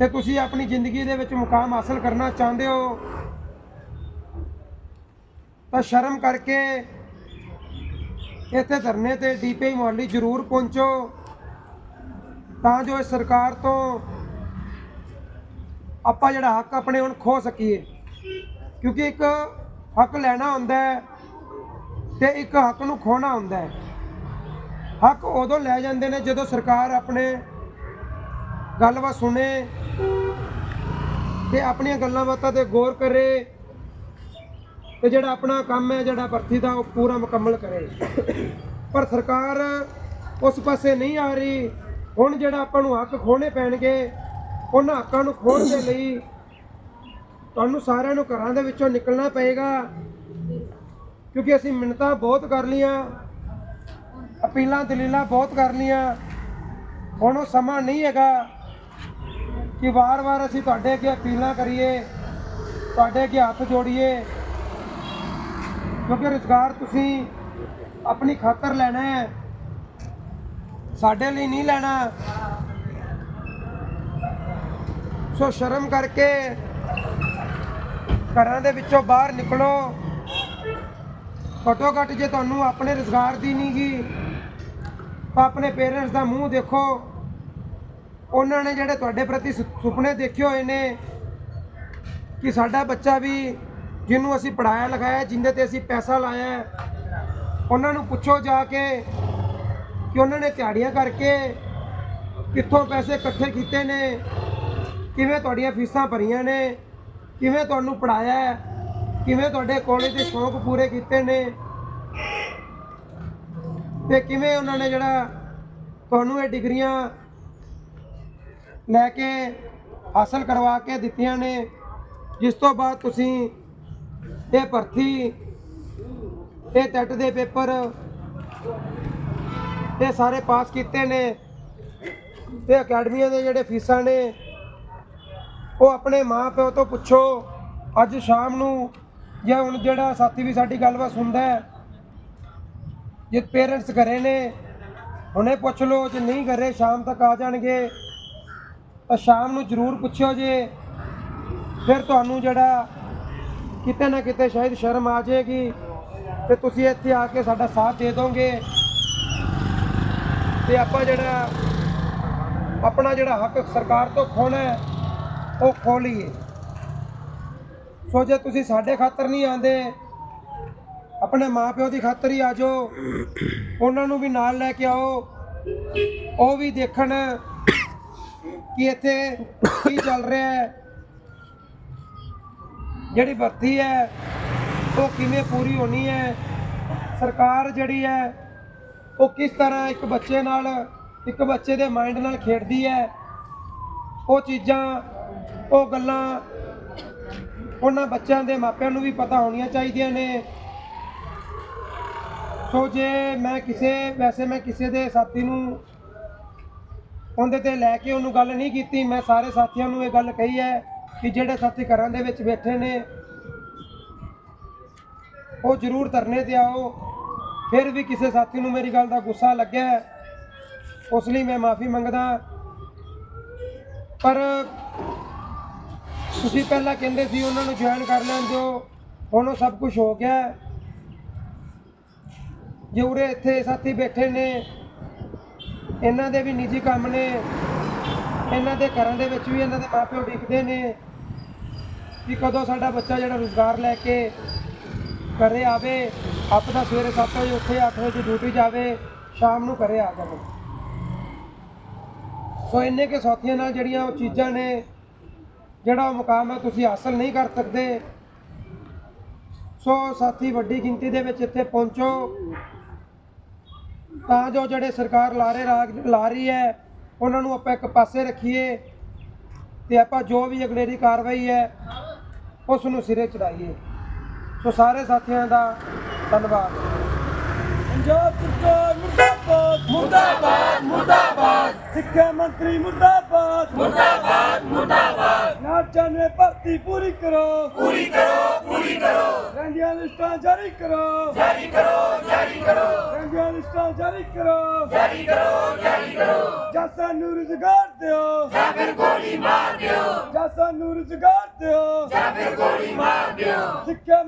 ਤੇ ਤੁਸੀਂ ਆਪਣੀ ਜ਼ਿੰਦਗੀ ਦੇ ਵਿੱਚ ਮੁਕਾਮ ਹਾਸਲ ਕਰਨਾ ਚਾਹੁੰਦੇ ਹੋ? ਤਾਂ ਸ਼ਰਮ ਕਰਕੇ ਇੱਥੇ ਧਰਨੇ ਤੇ ਡੀਪੀਆਈ ਮੁਹੱਲੀ ਜ਼ਰੂਰ ਪਹੁੰਚੋ, ਤਾਂ ਜੋ ਇਸ ਸਰਕਾਰ ਤੋਂ ਆਪਾਂ ਜਿਹੜਾ ਹੱਕ ਆਪਣੇ ਹੁਣ ਖੋ ਸਕੀਏ। ਕਿਉਂਕਿ ਇੱਕ ਹੱਕ ਲੈਣਾ ਹੁੰਦਾ ਹੈ ਤੇ ਇੱਕ ਹੱਕ ਨੂੰ ਖੋਣਾ ਹੁੰਦਾ ਹੈ। ਹੱਕ ਉਦੋਂ ਲੈ ਜਾਂਦੇ ਨੇ ਜਦੋਂ ਸਰਕਾਰ ਆਪਣੇ ਗੱਲਬਾਤ ਸੁਣੇ ਤੇ ਆਪਣੀਆਂ ਗੱਲਾਂ ਬਾਤਾਂ ਤੇ ਗੌਰ ਕਰੇ ਤੇ ਜਿਹੜਾ ਆਪਣਾ ਕੰਮ ਹੈ, ਜਿਹੜਾ ਭਰਤੀ ਦਾ, ਉਹ ਪੂਰਾ ਮੁਕੰਮਲ ਕਰੇ। ਪਰ ਸਰਕਾਰ ਉਸ ਪਾਸੇ ਨਹੀਂ ਆ ਰਹੀ। ਹੁਣ ਜਿਹੜਾ ਆਪਾਂ ਨੂੰ ਹੱਕ ਖੋਣੇ ਪੈਣਗੇ, ਉਹਨਾਂ ਹੱਕਾਂ ਨੂੰ ਖੋਣ ਦੇ ਲਈ ਤੁਹਾਨੂੰ ਸਾਰਿਆਂ ਨੂੰ ਘਰਾਂ ਦੇ ਵਿੱਚੋਂ ਨਿਕਲਣਾ ਪਏਗਾ। ਕਿਉਂਕਿ ਅਸੀਂ ਮਿੰਨਤਾਂ ਬਹੁਤ ਕਰ ਲੀਆਂ ਅਪੀਲਾਂ, ਦਲੀਲਾਂ ਬਹੁਤ ਕਰ ਲੀਆਂ ਹੁਣ ਉਹ ਸਮਾਂ ਨਹੀਂ ਹੈਗਾ। ਕਿ ਵਾਰ-ਵਾਰ ਅਸੀਂ ਤੁਹਾਡੇ ਅੱਗੇ ਅਪੀਲਾਂ ਕਰੀਏ, ਤੁਹਾਡੇ ਅੱਗੇ ਹੱਥ ਜੋੜੀਏ, ਕਿਉਂਕਿ ਰੁਜ਼ਗਾਰ ਤੁਸੀਂ ਆਪਣੀ ਖਾਤਰ ਲੈਣਾ ਹੈ। ਸਾਡੇ ਲਈ ਨਹੀਂ ਲੈਣਾ। ਸੋ ਸ਼ਰਮ ਕਰਕੇ ਘਰਾਂ ਦੇ ਵਿੱਚੋਂ ਬਾਹਰ ਨਿਕਲੋ। ਘੱਟੋ ਘੱਟ ਜੇ ਤੁਹਾਨੂੰ ਆਪਣੇ ਰੁਜ਼ਗਾਰ ਦੀ ਨਹੀਂ ਗੀ, ਤਾਂ ਆਪਣੇ ਪੇਰੈਂਟਸ ਦਾ ਮੂੰਹ ਦੇਖੋ। ਉਹਨਾਂ ਨੇ ਜਿਹੜੇ ਤੁਹਾਡੇ ਪ੍ਰਤੀ ਸੁ- ਸੁਪਨੇ ਦੇਖੇ ਹੋਏ ਨੇ ਕਿ ਸਾਡਾ ਬੱਚਾ ਵੀ ਜਿਹਨੂੰ ਅਸੀਂ ਪੜਾਇਆ ਲਿਖਾਇਆ ਜਿੰਦੇ ਤੇ ਅਸੀਂ ਪੈਸਾ ਲਾਇਆ ਹੈ, ਉਹਨਾਂ ਨੂੰ ਪੁੱਛੋ ਜਾ ਕੇ ਕਿ ਉਹਨਾਂ ਨੇ ਤਿਆਰੀਆਂ ਕਰਕੇ ਕਿੱਥੋਂ ਪੈਸੇ ਇਕੱਠੇ ਕੀਤੇ ਨੇ ਕਿਵੇਂ ਤੁਹਾਡੀਆਂ ਫੀਸਾਂ ਭਰੀਆਂ ਨੇ ਕਿਵੇਂ ਤੁਹਾਨੂੰ ਪੜਾਇਆ ਹੈ ਕਿਵੇਂ ਤੁਹਾਡੇ ਕਾਲਜ ਦੇ ਸ਼ੌਂਕ ਪੂਰੇ ਕੀਤੇ ਨੇ ਤੇ ਕਿਵੇਂ ਉਹਨਾਂ ਨੇ ਜਿਹੜਾ ਤੁਹਾਨੂੰ ਇਹ ਡਿਗਰੀਆਂ ਲੈ ਕੇ ਹਾਸਲ ਕਰਵਾ ਕੇ ਦਿੱਤੀਆਂ ਨੇ, ਜਿਸ ਤੋਂ ਬਾਅਦ ਤੁਸੀਂ ਇਹ ਭਰਤੀ, ਇਹ ਟੈਟ ਦੇ ਪੇਪਰ, ਇਹ ਸਾਰੇ ਪਾਸ ਕੀਤੇ ਨੇ ਤੇ ਅਕੈਡਮੀਆਂ ਦੇ ਜਿਹੜੇ ਫੀਸਾਂ ਨੇ, ਉਹ ਆਪਣੇ ਮਾਪਿਓ ਤੋਂ ਪੁੱਛੋ, ਅੱਜ ਸ਼ਾਮ ਨੂੰ ਜਾਂ ਹੁਣ ਜਿਹੜਾ ਸਾਥੀ ਵੀ ਸਾਡੀ ਗੱਲਬਾਤ ਸੁਣਦਾ ਹੈ, ਜੇ ਪੇਰੈਂਟਸ ਘਰੇ ਨੇ, ਹੁਣੇ ਪੁੱਛ ਲਓ, ਜੇ ਨਹੀਂ ਘਰੇ, ਸ਼ਾਮ ਤੱਕ ਆ ਜਾਣਗੇ। ਤਾਂ ਸ਼ਾਮ ਨੂੰ ਜ਼ਰੂਰ ਪੁੱਛਿਓ ਜੇ। ਫਿਰ ਤੁਹਾਨੂੰ ਜਿਹੜਾ ਕਿਤੇ ਨਾ ਕਿਤੇ ਸ਼ਾਇਦ ਸ਼ਰਮ ਆ ਜਾਏਗੀ। ਤੇ ਤੁਸੀਂ ਇੱਥੇ ਆ ਕੇ ਸਾਡਾ ਸਾਥ ਦੇ ਦੋਗੇ। ਤੇ ਆਪਾਂ ਜਿਹੜਾ, ਆਪਣਾ ਜਿਹੜਾ ਹੱਕ ਸਰਕਾਰ ਤੋਂ ਖੋਣਾ ਉਹ ਖੋ ਲਈਏ। ਸੋ ਜੇ ਤੁਸੀਂ ਸਾਡੇ ਖਾਤਰ ਨਹੀਂ ਆਂਦੇ ਆਪਣੇ ਮਾਪਿਓ ਦੀ ਖਾਤਰ ਹੀ ਆ ਜਾਓ। ਉਹਨਾਂ ਨੂੰ ਵੀ ਨਾਲ ਲੈ ਕੇ ਆਓ। ਉਹ ਵੀ ਦੇਖਣ ਕਿ ਇੱਥੇ ਕੀ ਚੱਲ ਰਿਹਾ ਹੈ? ਜਿਹੜੀ ਭਰਤੀ ਹੈ, ਉਹ ਕਿਵੇਂ ਪੂਰੀ ਹੋਣੀ ਹੈ? ਸਰਕਾਰ ਜਿਹੜੀ ਹੈ, ਉਹ ਕਿਸ ਤਰ੍ਹਾਂ ਇੱਕ ਬੱਚੇ ਨਾਲ, ਇੱਕ ਬੱਚੇ ਦੇ ਮਾਈਂਡ ਨਾਲ ਖੇਡਦੀ ਹੈ? ਉਹ ਚੀਜ਼ਾਂ, ਉਹ ਗੱਲਾਂ ਉਹਨਾਂ ਬੱਚਿਆਂ ਦੇ ਮਾਪਿਆਂ ਨੂੰ ਵੀ ਪਤਾ ਹੋਣੀਆਂ ਚਾਹੀਦੀਆਂ ਨੇ। ਸੋ ਜੇ ਮੈਂ ਕਿਸੇ, ਵੈਸੇ ਮੈਂ ਕਿਸੇ ਦੇ ਸਾਥੀ ਨੂੰ ਉਹਦੇ ਤੇ ਲੈ ਕੇ ਉਹਨੂੰ ਗੱਲ ਨਹੀਂ ਕੀਤੀ। ਮੈਂ ਸਾਰੇ ਸਾਥੀਆਂ ਨੂੰ ਇਹ ਗੱਲ ਕਹੀ ਹੈ ਕਿ ਜਿਹੜੇ ਸਾਥੀ ਘਰਾਂ ਦੇ ਵਿੱਚ ਬੈਠੇ ਨੇ, ਉਹ ਜ਼ਰੂਰ ਧਰਨੇ ਤੇ ਆਓ। ਫਿਰ ਵੀ ਕਿਸੇ ਸਾਥੀ ਨੂੰ ਮੇਰੀ ਗੱਲ ਦਾ ਗੁੱਸਾ ਲੱਗਿਆ। ਉਸ ਲਈ ਮੈਂ ਮਾਫੀ ਮੰਗਦਾ। ਪਰ ਤੁਸੀਂ ਪਹਿਲਾਂ ਕਹਿੰਦੇ ਸੀ ਉਹਨਾਂ ਨੂੰ ਜੁਆਇਨ ਕਰ ਲੈਣ ਦਿਓ। ਹੁਣ ਉਹ ਸਭ ਕੁਝ ਹੋ ਗਿਆ। ਹੈ। ਜੇ ਉਰੇ ਇੱਥੇ ਸਾਥੀ ਬੈਠੇ ਨੇ ਇਹਨਾਂ ਦੇ ਵੀ ਨਿੱਜੀ ਕੰਮ ਨੇ। ਇਹਨਾਂ ਦੇ ਘਰਾਂ ਦੇ ਵਿੱਚ ਵੀ ਇਹਨਾਂ ਦੇ ਮਾਪਿਓ ਡਿੱਗਦੇ ਨੇ। ਕਿ ਕਦੋਂ ਸਾਡਾ ਬੱਚਾ ਜਿਹੜਾ ਰੁਜ਼ਗਾਰ ਲੈ ਕੇ ਘਰੇ ਆਵੇ ਆਪਦਾ ਸਵੇਰੇ 7 ਵਜੇ ਉੱਠੇ 8 ਵਜੇ ਡਿਊਟੀ ਜਾਵੇ, ਸ਼ਾਮ ਨੂੰ ਘਰੇ ਆ ਜਾਵੇ। ਸੋ ਇੰਨੇ ਕੇ ਸਾਥੀਆਂ ਨਾਲ ਜਿਹੜੀਆਂ ਉਹ ਚੀਜ਼ਾਂ ਨੇ, ਜਿਹੜਾ ਉਹ ਮੁਕਾਮ ਹੈ, ਤੁਸੀਂ ਹਾਸਲ ਨਹੀਂ ਕਰ ਸਕਦੇ। ਸੋ ਸਾਥੀ, ਵੱਡੀ ਗਿਣਤੀ ਦੇ ਵਿੱਚ ਇੱਥੇ ਪਹੁੰਚੋ। ਤਾਂ ਜੋ ਜਿਹੜੇ ਸਰਕਾਰ ਲਾਰੇ ਰਾਗ ਲਾ ਰਹੀ ਹੈ, ਉਹਨਾਂ ਨੂੰ ਆਪਾਂ ਇੱਕ ਪਾਸੇ ਰੱਖੀਏ ਤੇ ਆਪਾਂ ਜੋ ਵੀ ਅਗਲੇਰੀ ਕਾਰਵਾਈ ਹੈ, ਉਸ ਨੂੰ ਸਿਰੇ ਚੜਾਈਏ। ਸੋ ਸਾਰੇ ਸਾਥੀਆਂ ਦਾ ਧੰਨਵਾਦ। ਪੰਜਾਬ ਸਰਕਾਰ ਮੁਰਦਾਬਾਦ ਮੁਰਦਾਬਾਦ ਮੁਰਦਾਬਾਦ। ਸਿੱਖਿਆ ਮੰਤਰੀ ਮੁਰਦਾਬਾਦ। ਮੁਰਦਾਬਾਦ ਮੁਰਦਾਬਾਦ। ਨਾ ਚਾਨਵੇਂ ਭਰਤੀ ਪੂਰੀ ਕਰੋ। ਪੂਰੀ ਕਰੋ ਪੂਰੀ ਕਰੋ। ਰੰਗੀਆਂ ਲਿਸਟਾਂ ਜਾਰੀ ਕਰੋ। ਜਾਰੀ ਕਰੋ ਜਾਰੀ ਕਰੋ। ਰੰਗੀਆਂ ਲਿਸਟਾਂ ਜਾਰੀ ਕਰੋ। ਜਾਰੀ ਕਰੋ ਜਾਰੀ ਕਰੋ। ਜਾਂ ਸਾਨੂੰ ਰੁਜ਼ਗਾਰ ਦਿਓ। ਜਾਂ ਫਿਰ ਗੋਲੀ ਮਾਰ ਦਿਓ। ਸਾਨੂੰ ਰੁਜ਼ਗਾਰ ਦਿਓ। ਜਾਂ ਫਿਰ ਗੋਲੀ ਮਾਰ ਦਿਓ। ਸਿੱਖਿਆ